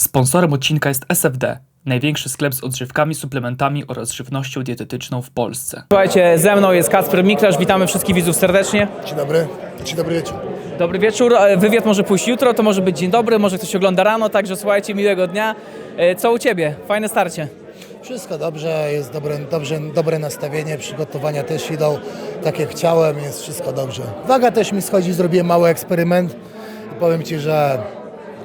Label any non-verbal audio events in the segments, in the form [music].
Sponsorem odcinka jest SFD, największy sklep z odżywkami, suplementami oraz żywnością dietetyczną w Polsce. Słuchajcie, ze mną jest Kacper Miklasz, witamy wszystkich widzów serdecznie. Dzień dobry. Dzień dobry wieczór. Dobry wieczór, E, wywiad może pójść jutro, to może być dzień dobry, może ktoś ogląda rano, także słuchajcie, miłego dnia. E, Co u Ciebie? Fajne starcie. Wszystko dobrze, jest dobre, dobrze, dobre nastawienie, przygotowania też idą tak jak chciałem, jest wszystko dobrze. Waga też mi schodzi, zrobiłem mały eksperyment i powiem Ci, że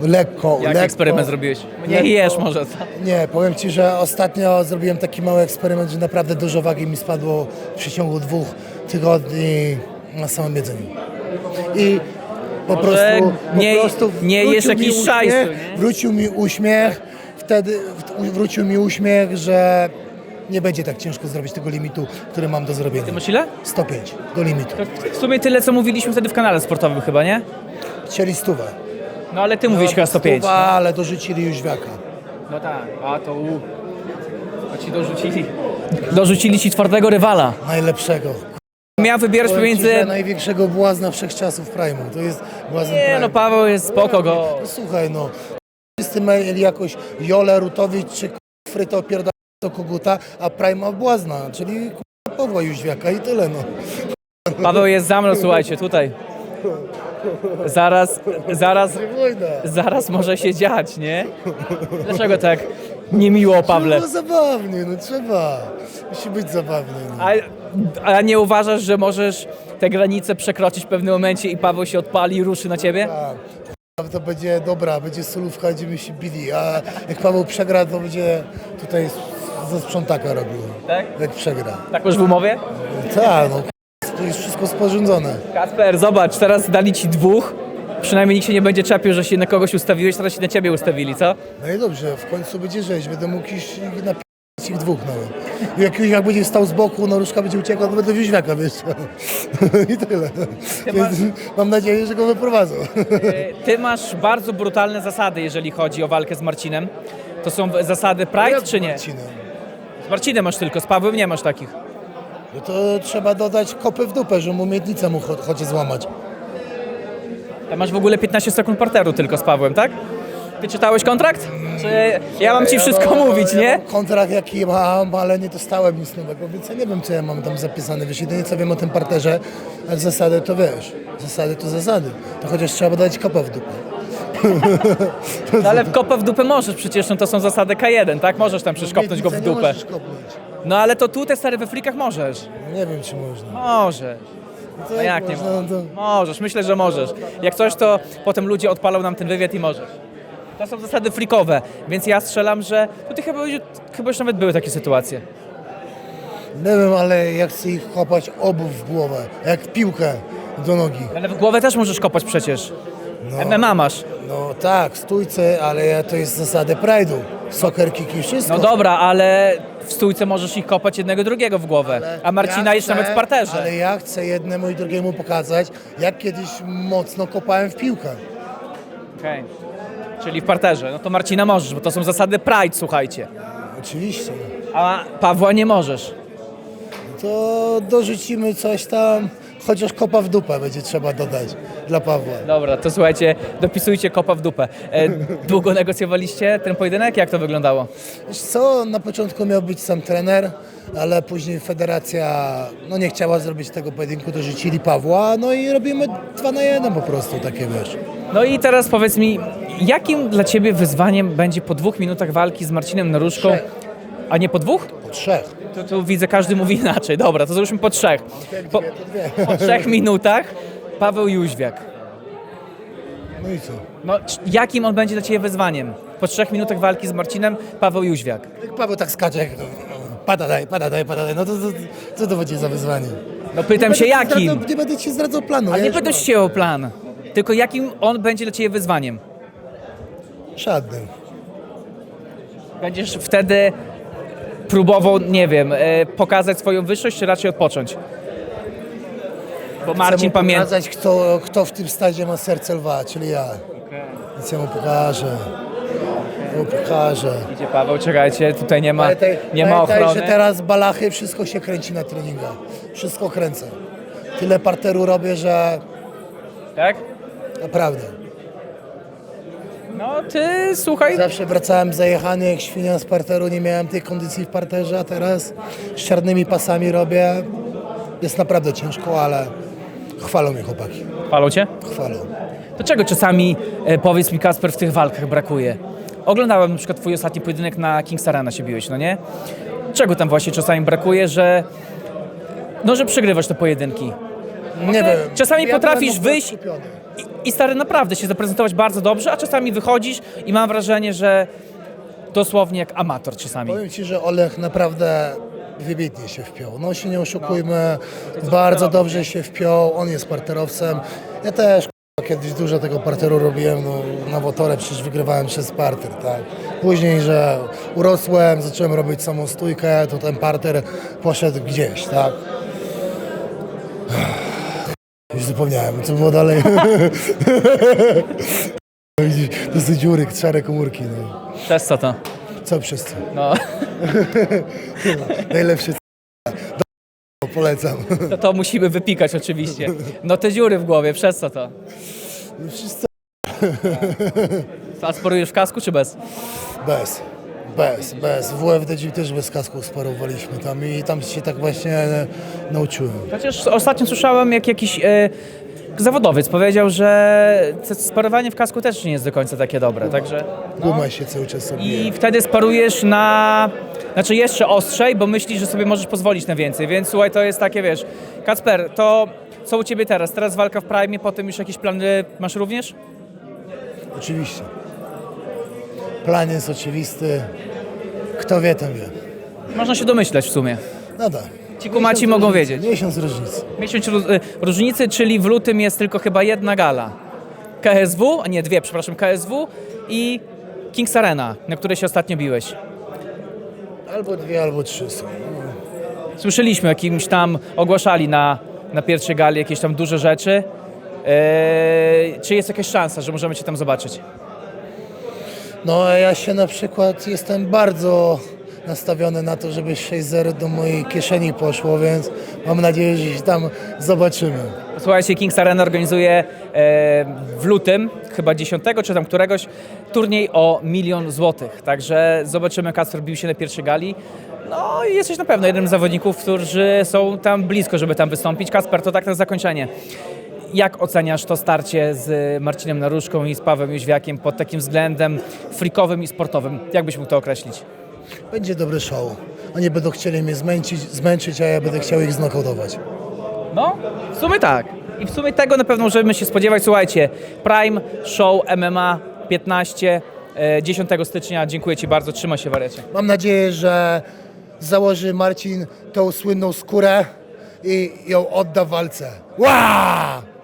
lekko, Jaki lekko, eksperyment zrobiłeś? Nie lekko- jesz może, co? Nie, powiem Ci, że ostatnio zrobiłem taki mały eksperyment, że naprawdę dużo wagi mi spadło w przeciągu dwóch tygodni na samym jedzeniu. I po Może prostu, nie- po prostu nie wrócił jesz mi jakiś uśmiech, szajsu, nie? Wrócił mi uśmiech, wtedy wrócił mi uśmiech, że nie będzie tak ciężko zrobić tego limitu, który mam do zrobienia. Ty masz ile? 105 do limitu. W sumie tyle, co mówiliśmy wtedy w kanale sportowym chyba, nie? Chcieli stówę. No ale Ty mówiłeś chyba 105. Stuwa, ale dorzucili już wiaka. No tak, a to u... A Ci dorzucili. Dorzucili Ci twardego rywala. Najlepszego. Miałem wybierać Powiem ci, pomiędzy... że największego błazna wszechczasów Prime'u. To jest błazn Nie, Prime. no Paweł jest spoko go. No słuchaj, no. Wszyscy mieli jakoś Jolę Rutowicz czy Fryto opierdala do koguta, a Prime ma błazna, czyli k***a, Pawła Jóźwiaka i tyle, no. Paweł jest za mną, słuchajcie, tutaj. Zaraz, zaraz, zaraz może się dziać, nie? Dlaczego tak niemiło, Pawle? No zabawnie, no trzeba. Musi być zabawnie. No. A, a nie uważasz, że możesz te granice przekroczyć w pewnym momencie i Paweł się odpali i ruszy na ciebie? Tak. To będzie dobra, będzie solówka, będziemy się bili, a jak Paweł przegra, to będzie tutaj ze sprzątaka robił. Tak? Jak przegra. Tak już w umowie? Tak, no to jest wszystko sporządzone. Kasper, zobacz, teraz dali ci dwóch. Przynajmniej nikt się nie będzie czepił, że się na kogoś ustawiłeś, teraz się na ciebie ustawili, co? No i dobrze, w końcu będzie rzeź, będę mógł iść napisać ich dwóch nawet. I jak już jak będzie stał z boku, no różka będzie uciekła, to będę wieźwiaka wiesz. [laughs] I tyle. Więc mam nadzieję, że go wyprowadzą. E, Ty masz bardzo brutalne zasady, jeżeli chodzi o walkę z Marcinem. To są zasady Pride, czy nie? Marcinem? Z Marcinem masz tylko, z Pawłem nie masz takich. No to trzeba dodać kopy w dupę, że mu miednicę mu cho- chodzi złamać. Tam masz w ogóle 15 sekund parteru tylko z Pawłem, tak? Ty czytałeś kontrakt? Czy ja mam ci wszystko no, mówić, ja nie? mam kontrakt jaki mam, ale nie dostałem nic nowego, więc ja nie wiem, co ja mam tam zapisane. Wiesz, jedynie co wiem o tym parterze, ale zasady to wiesz. Zasady to zasady. To chociaż trzeba dać kopa w dupę. [laughs] No ale w kopę w dupę możesz, przecież no to są zasady K1, tak? Możesz tam przecież kopnąć go w Miednicę nie dupę. możesz kopnąć. No ale to tutaj stary we frikach możesz. Nie wiem, czy można. Możesz. No jak nie można, no to... Możesz, myślę, że możesz. Jak coś, to potem ludzie odpalą nam ten wywiad i możesz. To są zasady frikowe, więc ja strzelam, że tutaj chyba, chyba już nawet były takie sytuacje. Nie wiem, ale ja chcę ich kopać obu w głowę, jak piłkę do nogi. Ale w głowę też możesz kopać przecież. MMA masz. No tak, stójce, ale ja- to jest zasady Pride'u. Soccer kick i wszystko. No dobra, ale w stójce możesz ich kopać jednego drugiego w głowę, a Marcina Ja jest chcę- nawet w parterze. Ale ja chcę jednemu i drugiemu pokazać, jak kiedyś mocno kopałem w piłkę. Okej. Czyli w parterze. No to Marcina możesz, bo to są zasady Pride, słuchajcie. Oczywiście. A Pawła nie możesz. To dorzucimy coś tam, chociaż kopa w dupę będzie trzeba dodać dla Pawła. Dobra, to słuchajcie, dopisujcie kopa w dupę. E, długo negocjowaliście ten pojedynek? Jak to wyglądało? Wiesz co, na początku miał być sam trener, ale później federacja no, nie chciała zrobić tego pojedynku, dorzucili Pawła, no i robimy dwa na jeden po prostu, takie wiesz. No i teraz powiedz mi, jakim dla Ciebie wyzwaniem będzie po dwóch minutach walki z Marcinem Naruszką, Trzech. a nie po dwóch? Po trzech. Tu, tu widzę, każdy mówi inaczej. Dobra, to zróbmy po trzech. Po, to po trzech minutach Paweł Jóźwiak. No i co? No, c- jakim on będzie dla Ciebie wyzwaniem? Po trzech minutach walki z Marcinem Paweł Jóźwiak. Jak Paweł tak skacze, jak pada daj, pada daj, pada daj, no to, to co to będzie za wyzwanie? No pytam się Będę ci jakim? Zdradzał, nie będę ci zdradzał planu. Ale ja nie już pytam mam. się o plan, tylko jakim on będzie dla Ciebie wyzwaniem. Żadnym. Będziesz wtedy próbował, nie wiem, e, pokazać swoją wyższość, czy raczej odpocząć? Bo Marcin pamięta. pokazać, kto, kto w tym stadzie ma serce lwa, czyli ja. Więc ja mu pokażę. Ja mu pokażę. Idzie Paweł, czekajcie, tutaj nie ma, Pamiętaj, nie ma pamiętaj, ochrony. że teraz balachy, wszystko się kręci na treningach. Wszystko kręcę. Tyle parteru robię, że Tak? naprawdę. No ty, słuchaj, Zawsze wracałem zajechany jak świnia z parteru, nie miałem tej kondycji w parterze, a teraz z czarnymi pasami robię. Jest naprawdę ciężko, ale chwalą mnie chłopaki. palą cię? Chwalą. To czego czasami, e, powiedz mi Kasper, w tych walkach brakuje? Oglądałem na przykład twój ostatni pojedynek na Kings Arena się biłeś, no nie? Czego tam właśnie czasami brakuje, że... No, że przegrywasz te pojedynki. Nie wiem. czasami potrafisz wyjść- skupiony. I, stary, naprawdę się zaprezentować bardzo dobrze, a czasami wychodzisz i mam wrażenie, że dosłownie jak amator czasami. Powiem Ci, że Olech naprawdę wybitnie się wpiął. No się nie oszukujmy, bardzo dobrze się wpiął, on jest parterowcem. Ja też kiedyś dużo tego parteru robiłem, no na Wotorę przecież wygrywałem przez parter, tak. Później, że urosłem, zacząłem robić samą stójkę, to ten parter poszedł gdzieś, tak. Już zapomniałem, co było dalej. [laughs] Widzisz, to są dziury, szare komórki, no. Przez co to? Co przez co? No, [laughs] Najlepszy c- do polecam. to, to musimy wypikać oczywiście. No te dziury w głowie, przez co to? Wszyscy A sporujesz w kasku czy bez? bez. Bez, bez. W UFD też bez kasku sparowaliśmy tam i tam się tak właśnie e, nauczyłem. Chociaż ostatnio słyszałem, jak jakiś e, zawodowiec powiedział, że sparowanie w kasku też nie jest do końca takie dobre, także... Guma się cały czas sobie. I wtedy sparujesz na... Znaczy jeszcze ostrzej, bo myślisz, że sobie możesz pozwolić na więcej, więc słuchaj, to jest takie, wiesz... Kacper, to co u Ciebie teraz? Teraz walka w Prime, potem już jakieś plany masz również? Oczywiście. Plan jest oczywisty. Kto wie, ten wie. Można się domyśleć w sumie. No tak. Ci kumaci mogą wiedzieć. Miesiąc różnicy. Miesiąc ró- y, różnicy, czyli w lutym jest tylko chyba jedna gala. KSW, a nie dwie, przepraszam, KSW i Kings Arena, na której się ostatnio biłeś. Albo dwie, albo trzy są. Słyszeliśmy, jakimś tam ogłaszali na, na pierwszej gali jakieś tam duże rzeczy. Eee, czy jest jakaś szansa, że możemy Cię tam zobaczyć? No ja się na przykład jestem bardzo nastawiony na to, żeby 6-0 do mojej kieszeni poszło, więc mam nadzieję, że się tam zobaczymy. Słuchajcie, Kings Arena organizuje e, w lutym, chyba 10 czy tam któregoś, turniej o milion złotych. Także zobaczymy, Kacper bił się na pierwszej gali. No i jesteś na pewno jednym z zawodników, którzy są tam blisko, żeby tam wystąpić. Kasper, to tak na zakończenie. Jak oceniasz to starcie z Marcinem Naruszką i z Pawłem Jóźwiakiem pod takim względem frikowym i sportowym? Jak byś mógł to określić? Będzie dobry show. Oni będą chcieli mnie zmęczyć, zmęczyć, a ja będę chciał ich znokautować. No, w sumie tak. I w sumie tego na pewno możemy się spodziewać. Słuchajcie, Prime Show MMA 15, e, 10 stycznia. Dziękuję Ci bardzo. Trzymaj się, wariacie. Mam nadzieję, że założy Marcin tą słynną skórę i ją odda w walce. Ła!